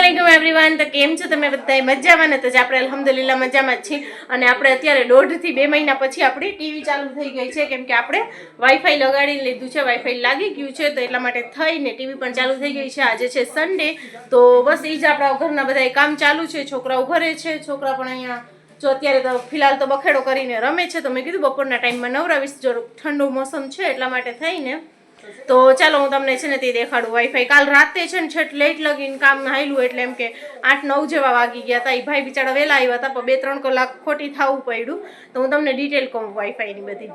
અસલામુઅલૈકુમ everyone તો કેમ છો તમે બધાએ મજામાં તો જ આપણે અલહમદુલિલ્લા મજામાં જ છીએ. અને આપણે અત્યારે દોઢથી બે મહિના પછી આપણી ટીવી ચાલુ થઈ ગઈ છે. કેમ કે આપણે વાઈફાઈ લગાડી લીધું છે. વાઈફાઈ લાગી ગયું છે. તો એટલા માટે થઈને ટીવી પણ ચાલુ થઈ ગઈ છે. આજે છે સન્ડે તો બસ એ જ આપણા ઘરના બધા કામ ચાલુ છે. છોકરાઓ ઘરે છે. છોકરા પણ અહીંયા જો અત્યારે તો ફિલહાલ તો બખેડો કરીને રમે છે. તો મેં કીધું બપોરના ટાઈમમાં નવરાવીશ જો ઠંડુ મોસમ છે એટલા માટે થઈને તો ચાલો હું તમને છે ને તે દેખાડું. વાઈફાઈ કાલ રાતે છે ને છેટ લેટ લગીને કામ હાલ્યું એટલે એમ કે આઠ નવ જેવા વાગી ગયા હતા એ ભાઈ બિચારા વહેલા આવ્યા હતા પણ બે ત્રણ કલાક ખોટી થવું પડ્યું. તો હું તમને ડિટેલ કહું વાઈફાઈની બધી.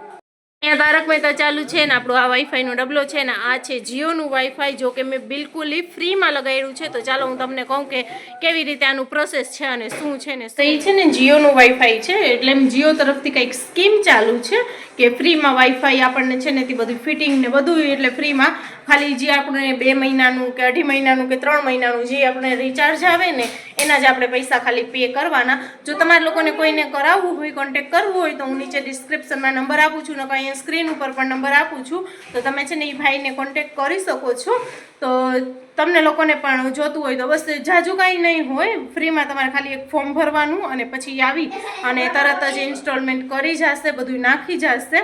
અહીંયા તારક મહેતા ચાલુ છે ને આપણો આ વાઈફાઈનો ડબલો છે ને આ છે જીઓનું વાઈફાઈ જો કે મેં બિલકુલ ફ્રીમાં લગાડ્યું છે. તો ચાલો હું તમને કહું કે કેવી રીતે આનું પ્રોસેસ છે અને શું છે ને સહી છે ને જીઓનું વાઈફાઈ છે, એટલે એમ જીઓ તરફથી કંઈક સ્કીમ ચાલુ છે કે ફ્રીમાં વાઈફાઈ આપણને છે ને તે બધું ફિટિંગ ને બધું એટલે ફ્રીમાં. ખાલી જે આપણે બે મહિનાનું કે અઢી મહિનાનું કે ત્રણ મહિનાનું જે આપણે રિચાર્જ આવે ને, એના જ આપણે પૈસા ખાલી પે કરવાના. જો તમારે લોકોને કોઈને કરાવવું હોય કોન્ટેક્ટ કરવું હોય, તો હું નીચે ડિસ્ક્રિપ્શનમાં નંબર આપું છું ને અહીંયા સ્ક્રીન ઉપર પણ નંબર આપું છું. તો તમે છે ને એ ભાઈને કોન્ટેક કરી શકો છો. તો તમને લોકોને પણ જોતું હોય તો બસ જાજુ કાંઈ નહીં હોય. ફ્રીમાં તમારે ખાલી એક ફોર્મ ભરવાનું અને પછી આવી અને તરત જ ઇન્સ્ટોલમેન્ટ કરી જશે બધું નાખી જશે.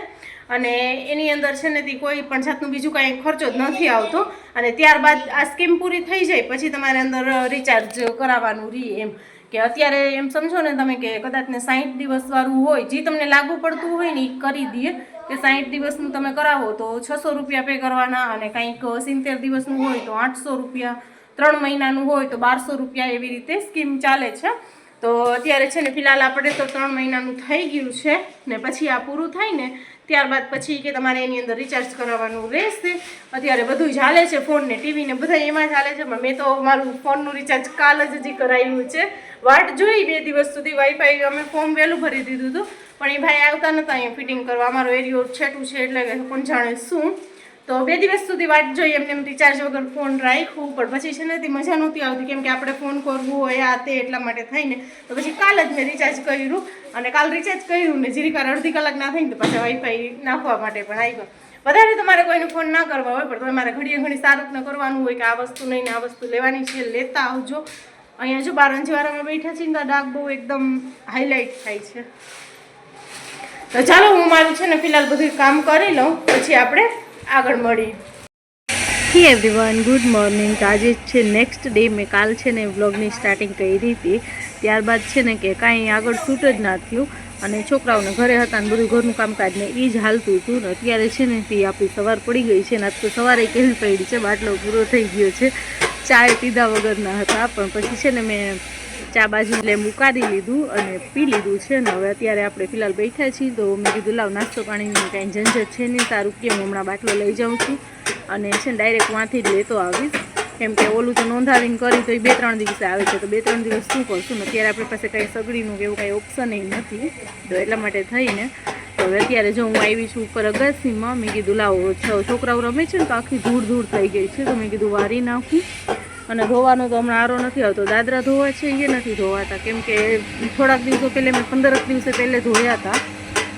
અને એની અંદર છે ને તે કોઈ પણ જાતનું બીજું કાંઈ ખર્ચો જ નથી આવતો. અને ત્યારબાદ આ સ્કીમ પૂરી થઈ જાય, પછી તમારે અંદર રિચાર્જ કરાવવાનું રી એમ. કે અત્યારે એમ સમજો ને તમે કે કદાચ ને સાહીઠ દિવસવાળું હોય, જે તમને લાગુ પડતું હોય ને એ કરી દઈએ. કે સાહીઠ દિવસનું તમે કરાવો તો છસો રૂપિયા પે કરવાના અને કંઈક સિત્તેર દિવસનું હોય તો આઠસો રૂપિયા, ત્રણ મહિનાનું હોય તો બારસો રૂપિયા એવી રીતે સ્કીમ ચાલે છે. તો અત્યારે છે ને ફિલહાલ આપણે તો ત્રણ મહિનાનું થઈ ગયું છે ને પછી આ પૂરું થાય ને ત્યારબાદ પછી કે તમારે એની અંદર રિચાર્જ કરાવવાનું રહેશે. અત્યારે બધું ચાલે છે ફોનને ટીવીને ટીવી બધા એમાં ચાલે છે, પણ મેં તો મારું ફોનનું રિચાર્જ કાલ જ હજી કરાવ્યું છે. વાટ જોઈ બે દિવસ સુધી વાઈફાઈ અમે ફોર્મ વહેલું ભરી દીધું હતું. પણ એ ભાઈ આવતા નહોતા અહીંયા ફિટિંગ કરવા. અમારો એરિયો છેટું છે એટલે કે કોણ જાણે શું. તો બે દિવસ સુધી વાટ જોઈએ એમને એમ રિચાર્જ વગર ફોન રાખ્યું, પણ પછી છે ને તે મજા નહોતી આવતી કેમ કે આપણે ફોન કરવું હોય આ તે એટલા માટે થઈને. તો પછી કાલ જ મેં રિચાર્જ કર્યું અને કાલ રિચાર્જ કર્યું ને જીરી કાર અડધી કલાક ના થઈને તો પાછા વાઈફાઈ નાખવા માટે પણ આવ્યા વધારે તમારે કોઈને ફોન ના કરવા હોય, પણ તમારે ઘડીએ ઘણી સારું કરવાનું હોય કે આ વસ્તુ નહીં ને આ વસ્તુ લેવાની છે, લેતા આવજો. અહીંયા જો બારંજીવાળામાં બેઠા છીએ ને ડાક બહુ એકદમ હાઇલાઇટ થાય છે. તો ચાલો હું મારું છે ને ફિલહાલ બધું કામ કરી લઉં, પછી આપણે આગળ મળીએ. હી એવરીવન ગુડ મોર્નિંગ તો આજે છે નેક્સ્ટ ડે મેં કાલ છે ને વ્લોગની સ્ટાર્ટિંગ કરી હતી. ત્યારબાદ છે ને કે કાંઈ આગળ શૂટ જ ના થયું. અને છોકરાઓને ઘરે હતા ને બધું ઘરનું કામકાજ ને એ જ હાલતું હતું ને અત્યારે છે ને તે આપણી સવાર પડી ગઈ છે ને આજ તો સવારે કેવી પડી છે? બાટલો પૂરો થઈ ગયો છે. ચાય પીધા વગરના હતા, પણ પછી છે ને મેં ચા બાજુ લે કાઢી લીધું અને પી લીધું છે. ને હવે અત્યારે આપણે ફિલહાલ બેઠા છીએ તો મેં કીધું, લાવ નાસ્તો પાણીની કાંઈ ઝંઝટ છે નહીં સારું કે હું હમણાં બાટલો લઈ જાઉં છું. અને છે ને ડાયરેક્ટ વાંથી જ લેતો આવીશ. કેમ કે ઓલું તો નોંધાવીને કરી તો એ બે ત્રણ દિવસે આવે છે. તો બે ત્રણ દિવસ શું કરશું? ને અત્યારે આપણી પાસે કાંઈ સગડીનું કે એવું કાંઈ ઓપ્શન નથી. તો એટલા માટે થઈને તો હવે અત્યારે જો હું આવી છું ઉપર અગાસીમાં, મેં કીધું, લાવો છોકરાઓ રમે છે ને, તો આખી ધૂળ ધૂળ થઈ ગઈ છે. તો મેં કીધું, વારી નાખું. અને ધોવાનો તો હમણાં આરો નથી આવતો. દાદરા ધોવા છે, એ નથી ધોવાતા. કેમ કે થોડાક દિવસો પહેલે મેં પંદરક દિવસે પહેલે ધોયા હતા.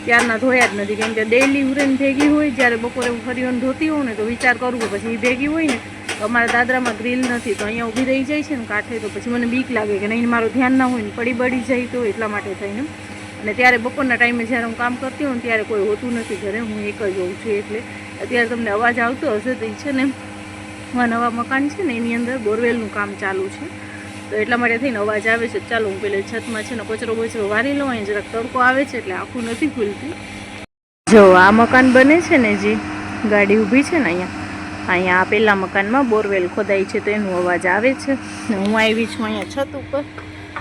ત્યારના ધોયા જ નથી. કેમ કે ડેઈલી ઉરેન ભેગી હોય, જ્યારે બપોરે હું ફરીઓને ધોતી હોઉં ને, તો વિચાર કરું કે પછી એ ભેગી હોય ને, તો અમારા દાદરામાં ગ્રીલ નથી. તો અહીંયા ઊભી રહી જાય છે ને કાંઠે, તો પછી મને બીક લાગે કે નહીં, મારું ધ્યાન ના હોય ને, પડી બળી જાય તો એટલા માટે થઈને. અને ત્યારે બપોરના ટાઈમે જ્યારે હું કામ કરતી હોઉં ત્યારે કોઈ હોતું નથી ઘરે. હું એક જ હોઉં છું એટલે. અત્યારે તમને અવાજ આવતો હશે તો એ છે ને નવા નવા મકાન છે ને, એની અંદર બોરવેલનું કામ ચાલુ છે. તો એટલા માટે થઈને અવાજ આવે છે, ચાલો હું પેલે છતમાં છે ને કચરો બચરો વારી લઉં, અહીં જરાક તડકો આવે છે એટલે આખું નથી ખુલતી. જો, આ મકાન બને છે ને જે, ગાડી ઊભી છે ને અહીંયા. અહીંયા આ પહેલાં મકાનમાં બોરવેલ ખોદાઈ છે તો એનો અવાજ આવે છે. હું આવી છું અહીંયા છત ઉપર.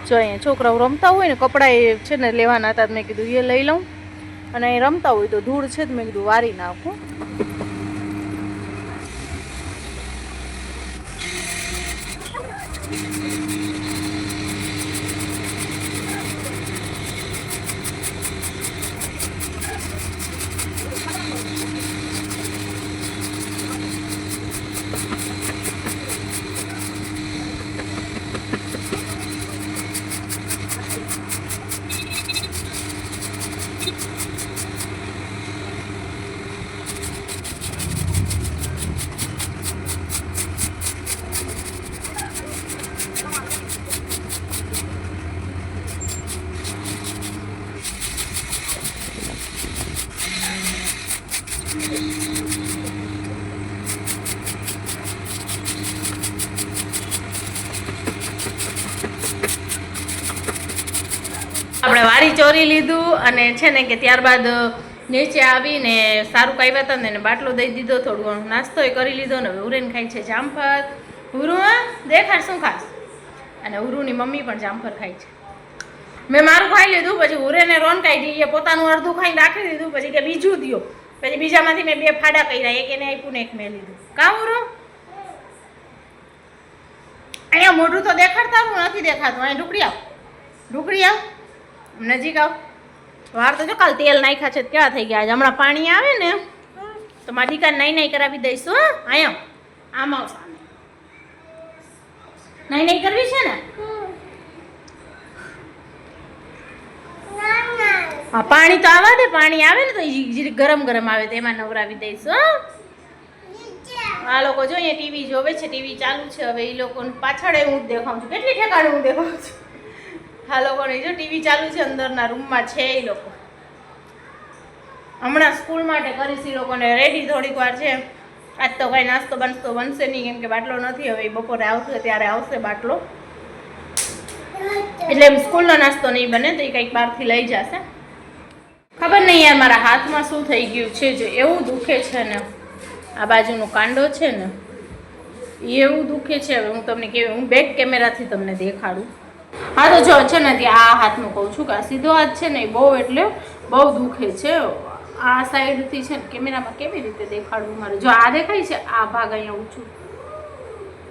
જો, અહીંયા છોકરાઓ રમતા હોય ને, કપડાં એ છે ને લેવાના હતા મેં કીધું એ લઈ લઉં. અને અહીં રમતા હોય તો ધૂળ છે તો મેં કીધું વારી નાખું. આપણે ચોરી લીધું અને છે ને કે ત્યારબાદ નીચે આવીને સારું કાવ્યા હતા ને એને બાટલો દઈ દીધો, થોડું ઘણું નાસ્તો એ કરી લીધો ને ઉરેન ખાય છે જામફળ. ઉરુમાં દેખાડ શું ખાસ? અને ઉરુની મમ્મી પણ જામફળ ખાય છે. મેં મારું ખાઈ લીધું, પછી ઉરેને રોન કાઢી એ પોતાનું અડધું ખાઈને રાખી દીધું, પછી કે બીજું દ્યો. પછી બીજામાંથી મેં બે ફાડા કર્યા, એક એને આપ્યું ને એક મેં લીધું. કાં ઉરો? અહીંયા મોઢું તો દેખાડતા નથી દેખાતું. અહીંયા ઢુકડી આવ. ઢુકડી આવ. નજીક આવ. વાર તો જો કાલ તેલ નાખ્યા છે, કેવા થઈ ગયા? હમણાં પાણી આવે ને, તો મારી દીકરા નહીં નહીં કરાવી દઈશું, હો. અહીંયા આમ આવ સામે નહીં નહીં કરવી છે ને? હા, પાણી તો આવે દે, પાણી આવે ને તો ગરમ ગરમ આવે તો એમાં નવરાવી દઈશું આ લોકો જો અહીંયા ટીવી જોવે છે, ટીવી ચાલુ છે, હવે એ લોકોને પાછળ હું દેખાઉં છું. કેટલી ઠેકાણે હું દેખાઉં છું? આ લોકોને જો ટીવી ચાલુ છે અંદરના રૂમમાં છે એ લોકો. હમણાં સ્કૂલ માટે કરીશ એ લોકોને. રેડી થોડીક વાર છે. આજ તો કાંઈ નાસ્તો બાસ્તો બનશે નહીં, કેમ કે બાટલો નથી. હવે બપોરે આવશે, ત્યારે આવશે બાટલો. એટલે એમ સ્કૂલનો નાસ્તો નહીં બને તો એ કંઈક બહારથી લઈ જશે. ખબર નહીં યાર મારા હાથમાં શું થઈ ગયું છે જો, એવું દુખે છે ને. આ બાજુનો કાંડો છે ને, એવું દુખે છે. હવે હું તમને કેવી, હું બેક કેમેરાથી તમને દેખાડું. હા, તો જો, છે ને આ હાથનું કહું છું કે આ સીધો હાથ છે ને, એ બહુ એટલે બહુ દુખે છે. આ સાઈડથી છે ને, કેમેરામાં કેવી રીતે દેખાડવું મારે? જો, આ દેખાય છે? આ ભાગ અહીંયા ઊંચું.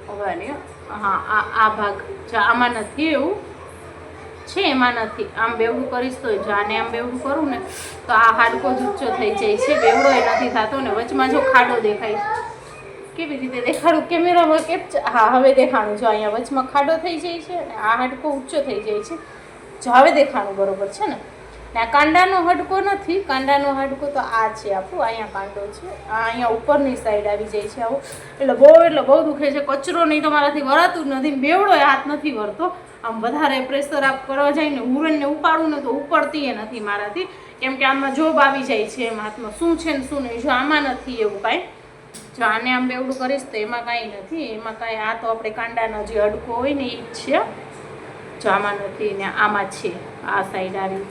હવે હા. આ ભાગ. જો, આમાં નથી એવું. છે, એમાં નથી. આમ બેવડું કરીશ તો જો, આને આમ બેવડું કરું ને, તો આ હાડકો જ ઊંચો થઈ જાય છે. બેવડો એ નથી થતો ને, વચમાં જો ખાડો દેખાય. છે કેવી રીતે દેખાડું? કેમેરામાં કેપ્ચર હા, હવે દેખાણું. જો અહીંયા વચમાં ખાડો થઈ જાય છે અને આ હાડકો ઊંચો થઈ જાય છે. જો હવે દેખાણું બરોબર છે ને? આ કાંડાનો હાડકો નથી. કાંડાનો હાડકો તો આ છે આપણું. અહીંયા કાંડો છે. આ અહીંયા ઉપરની સાઈડ આવી જાય છે આવું. એટલે બહુ એટલે બહુ દુખે છે. કચરો નહીં તો મારાથી વરાતું જ નથી બેવડો હાથ નથી વરતો આમ વધારે પ્રેશર આપ કરવા જાય ને ઉરણને ઉપાડું ને તો ઉપડતી નથી મારાથી. કેમ કે આમાં જોબ આવી જાય છે એમ હાથમાં. શું છે ને શું નહીં? જો આમાં નથી એવું કાંઈ. જો આને આમ બેવડું કરીશ તો એમાં કાંઈ નથી, એમાં કાંઈ આ તો આપણે કાંડાનો જે અડકો હોય ને એ જ છે. જો આમાં નથી ને આમાં છે, આ સાઈડ આવી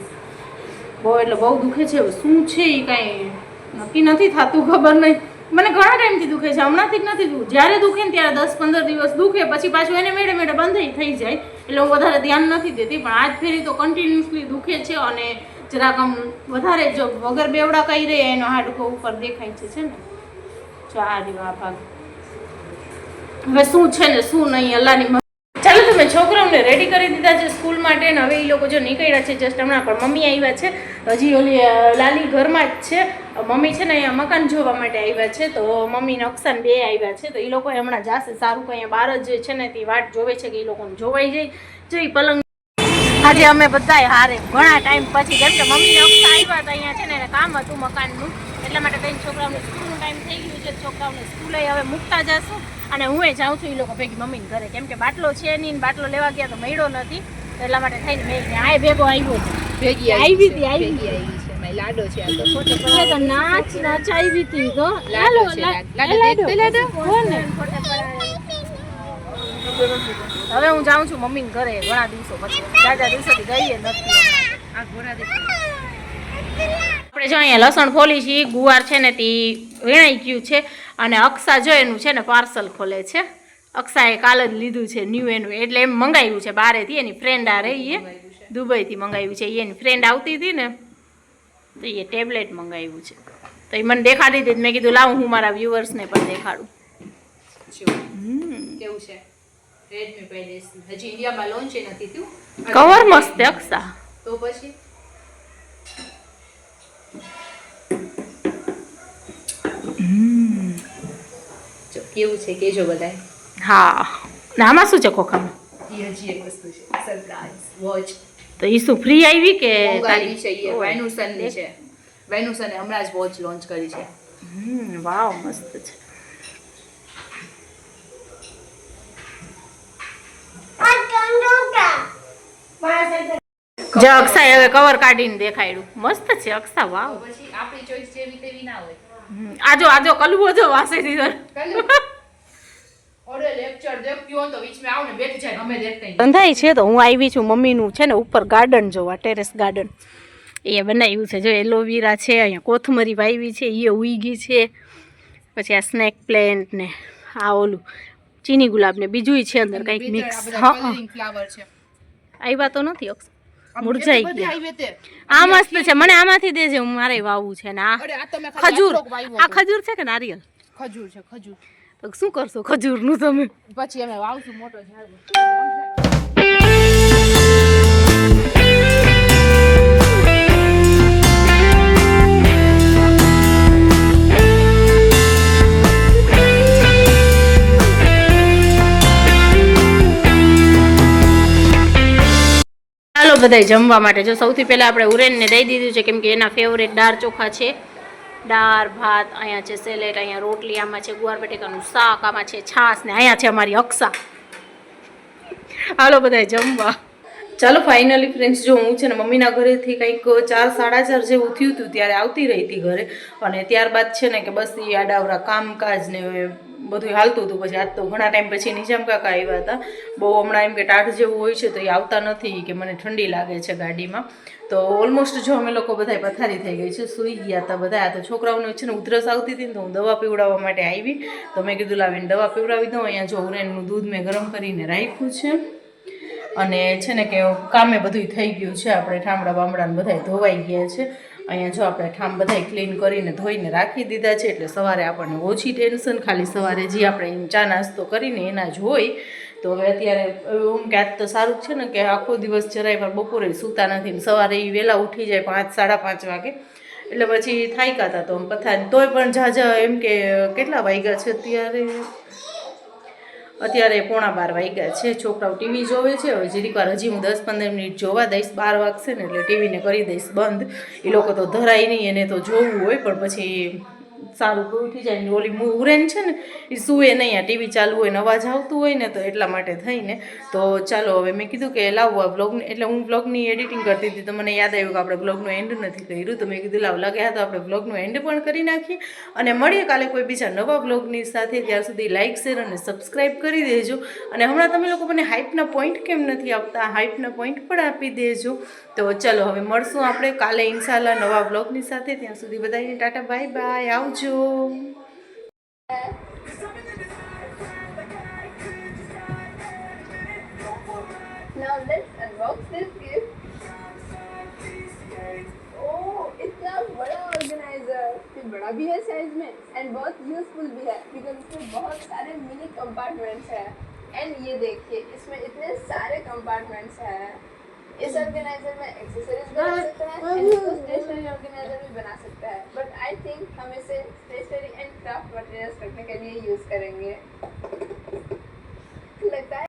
બહુ એટલે બહુ દુખે છે શું છે એ કાંઈ નક્કી નથી થતું ખબર નહીં. મને ઘણા ટાઈમથી દુખે છે, હમણાંથી જ નથી દુખ. જ્યારે દુખે ને ત્યારે દસ પંદર દિવસ દુખે, પછી પાછું એને મેળે મેળે બંધ થઈ જાય. એટલે હું વધારે ધ્યાન નથી દેતી, પણ આજ ફેરી તો કન્ટિન્યુઅસલી દુખે છે અને જરાક આમ વધારે જો વગર બેવડા કઈ રહે, એનો હાડકો ઉપર દેખાય છે ને. હવે શું છે ને, શું નહીં, અલ્લાની. ચાલો તમે છોકરાઓને રેડી કરી દીધા છે સ્કૂલ માટે ને હવે એ લોકો જો નીકળ્યા છે જસ્ટ હમણાં. પણ મમ્મી આવ્યા છે. હજી ઓલી લાલી ઘરમાં જ છે. મમ્મી છે ને અહીંયા મકાન જોવા માટે આવ્યા છે. તો મમ્મી ને અક્ષાન બે આવ્યા છે. તો એ લોકો હમણાં જાશે સારું કંઈ. બહાર જ છે ને તે વાટ જોવે છે કે એ લોકોને જોવાઈ જાય. જો એ પલંગ આજે અમે બધાય હારે ઘણા ટાઈમ પછી કેમ કે મમ્મી અક્ષા આવ્યા હતા, અહીંયા છે ને, કામ હતું મકાનનું. એટલા માટે કઈ છોકરાઓને સ્કૂલનો ટાઈમ થઈ ગયું છે છોકરાઓને સ્કૂલે હવે મૂકતા જશું. અને હું એ જાઉં છું એ લોકો ભેગી મમ્મીને ઘરે. કેમ કે બાટલો છે નહીં ને બાટલો લેવા ગયા તો મળ્યો નથી. તો એટલા માટે થઈને મેં આ ભેગો આવ્યો ભેગી આવી હતી, આવી આવી લાડો છે આ તો. ફોટો એટલે નાચ નાચ આવી હતી તો લાડો લાલો, છે, લા- લાડો. લાડો. દે, દે, લાડો. કોને? હવે હું જાઉં છું મમ્મી ઘરે ઘણા દિવસો પછી. જાજા દિવસોથી ગઈએ નથી. આ ઘોડા દેખો આપણે જો અહીંયા લસણ ફોલી છે ગુવાર છે ને તે વીણાઈ ગયું છે અને અક્ષા જો એનું છે ને પાર્સલ ખોલે છે. અક્ષાએ કાલ જ લીધું છે ન્યૂ એનું એટલે એમ મંગાવ્યું છે બારેથી એની ફ્રેન્ડ આ રહી એ દુબઈથી મંગાવ્યું છે એની ફ્રેન્ડ આવતી હતી ને તો એ ટેબ્લેટ મંગાવ્યું છે. તો એ મને દેખાડી હતી મેં કીધું લાવું હું મારા વ્યુઅર્સને પણ દેખાડું. કેવું છે? રેડમી પહેરીશ હજી ઇન્ડિયામાં લોન્ચ નથી થયું. કવર મસ્ત અક્ષા તો પછી? કેવું છે? કેજો બધાય. હા. આમાં શું છે ખોખામાં? એ હજી એક વસ્તુ છે. સરપ્રાઈઝ વોચ તો એ શું ફ્રી આવી કે તારી? છે એ. વેનુસનની છે. વેનુસને હમણાં જ વોચ લોન્ચ કરી છે. હમ વાવ મસ્ત છે. જે અક્ષાએ હવે કવર કાઢીને દેખાડ્યું મસ્ત છે અક્ષા વાવ. પછી આપણી ચોઈસ જેવી તેવી ના હોય. આજો આજો કલવો જો વાસે દીધો સંધાઈ છે તો હું આવી છું મમ્મીનું છે ને ઉપર ગાર્ડન જોવા ટેરેસ ગાર્ડન એ બનાવ્યું છે જો એલોવેરા છે અહીંયા કોથમરી વાવી છે એ ઉઈગી છે. પછી આ સ્નેક પ્લેન્ટ ને આ ઓલું ચીની ગુલાબ ને બીજું છે અંદર કંઈક મિક્સ હા આવ્યા તો નથી અક્ષર. મુરઝાઈ ગયા. આ મસ્ત છે. મને આમાંથી દેજે હું મારે વાવવું છે ને આ. ખજૂર. આ ખજૂર છે કે નારિયેલ? ખજૂર છે ખજૂર. શું કરશો ખજૂરનું તમે? પછી અમે વાવશું મોટો ઝાડ. બધાય જમવા માટે. જો સૌથી પહેલાં આપણે ઉરેનને દઈ દીધું છે, કેમ કે એના ફેવરેટ દાળ ચોખા છે. દાળ, ભાત, અહીંયા છે સેલેટ અહીંયા રોટલી, આમાં છે ગુવાર બટેકાનું શાક, આમાં છે છાશ ને અહીંયા છે અમારી અક્ષા હાલો બધાય જમવા. ચાલો ફાઇનલી ફ્રેન્ડ્સ જો હું છે ને મમ્મીના ઘરેથી કંઈક ચાર સાડા ચાર જેવું થયું હતું ત્યારે આવતી રહી હતી ઘરે. અને ત્યારબાદ છે ને કે બસ એ આડાવરા કામકાજ ને બધું હાલતું હતું. પછી આજ તો ઘણા ટાઈમ પછી નિજામ કાકા આવ્યા હતા. બહુ હમણાં એમ કે ટાઢ જેવું હોય છે તો એ આવતા નથી. કે મને ઠંડી લાગે છે ગાડીમાં. તો ઓલમોસ્ટ જો અમે લોકો બધા પથારી થઈ ગઈ છે, સૂઈ ગયા હતા બધા આ તો છોકરાઓને છે ને ઉધરસ આવતી હતી ને તો હું દવા પીવડાવવા માટે આવી. તો મેં કીધું લાવીને દવા પીવડાવી દઉં. અહીંયા જો ઉરેનનું દૂધ મેં ગરમ કરીને રાખ્યું છે. અને છે ને કે કામે બધું થઈ ગયું છે. આપણે ઠામડા બામડાને બધા ધોવાઈ ગયા છે. અહીંયા જો આપણે ઠામ બધા ક્લીન કરીને ધોઈને રાખી દીધા છે, એટલે સવારે આપણને ઓછી ટેન્શન ખાલી સવારે જે આપણે ચા નાસ્તો કરીને એના જ હોય. તો હવે અત્યારે એમ કે આજ તો સારું જ છે ને કે આખો દિવસ જરાય પણ બપોરે સૂતા નથી ને સવારે એ વહેલા ઉઠી જાય પાંચ, સાડા પાંચ વાગે. એટલે પછી થાક્યા હતા તો પથારી. તોય પણ ઝાઝા એમ કે કેટલા વાગ્યા છે અત્યારે? અત્યારે પોણા બાર વાગ્યા છે. છોકરાઓ ટીવી જોવે છે. હવે જરીક વાર હજી હું દસ પંદર મિનિટ જોવા દઈશ. બાર વાગશે ને એટલે ટીવીને કરી દઈશ બંધ. એ લોકો તો ધરાય નહીં, એને તો જોવું હોય, પણ પછી સારું ઉઠી જાય ને ઓલી ઉરેન છે ને એ સૂએ નહીં આ ટીવી ચાલુ હોય ને અવાજ આવતું હોય ને તો એટલા માટે થઈને તો ચાલો હવે મેં કીધું કે લાવો આ બ્લોગને એટલે હું બ્લોગની એડિટિંગ કરતી હતી તો મને યાદ આવ્યું કે આપણે બ્લોગનું એન્ડ નથી કર્યું. તો મેં કીધું લાવ લાગ્યા તો આપણે બ્લોગનું એન્ડ પણ કરી નાખીએ. અને મળીએ કાલે કોઈ બીજા નવા બ્લોગની સાથે. ત્યાં સુધી લાઇક શેર અને સબસ્ક્રાઈબ કરી દેજો. અને હમણાં તમે લોકો મને હાઇપના પોઈન્ટ કેમ નથી આપતા? હાઇપના પોઈન્ટ પણ આપી દેજો. તો ચલો હવે મળશું આપણે કાલે ઇન્શાલ્લાહ નવા બ્લોગની સાથે. ત્યાં સુધી બધાને ટાટા બાય બાય આવજો Now let's unbox this gift. Oh, इतना बड़ा ऑर्गेनाइजर ये बड़ा भी है साइज में एंड बहुत यूजफुल भी है बिकॉज इसमें बहुत सारे मिनी कंपार्टमेंट्स हैं एंड ये देखिए इसमें इतने सारे कंपार्टमेंट्स हैं इस ऑर्गेनाइजर में एक्सेसरीज बना सकता है एंड इसको स्टेशनरी ऑर्गेनाइजर भी बना सकता है। बट आई थिंक हम इसे स्टेशनरी एंड क्राफ्ट मटेरियल्स रखने के लिए यूज़ करेंगे। लगता है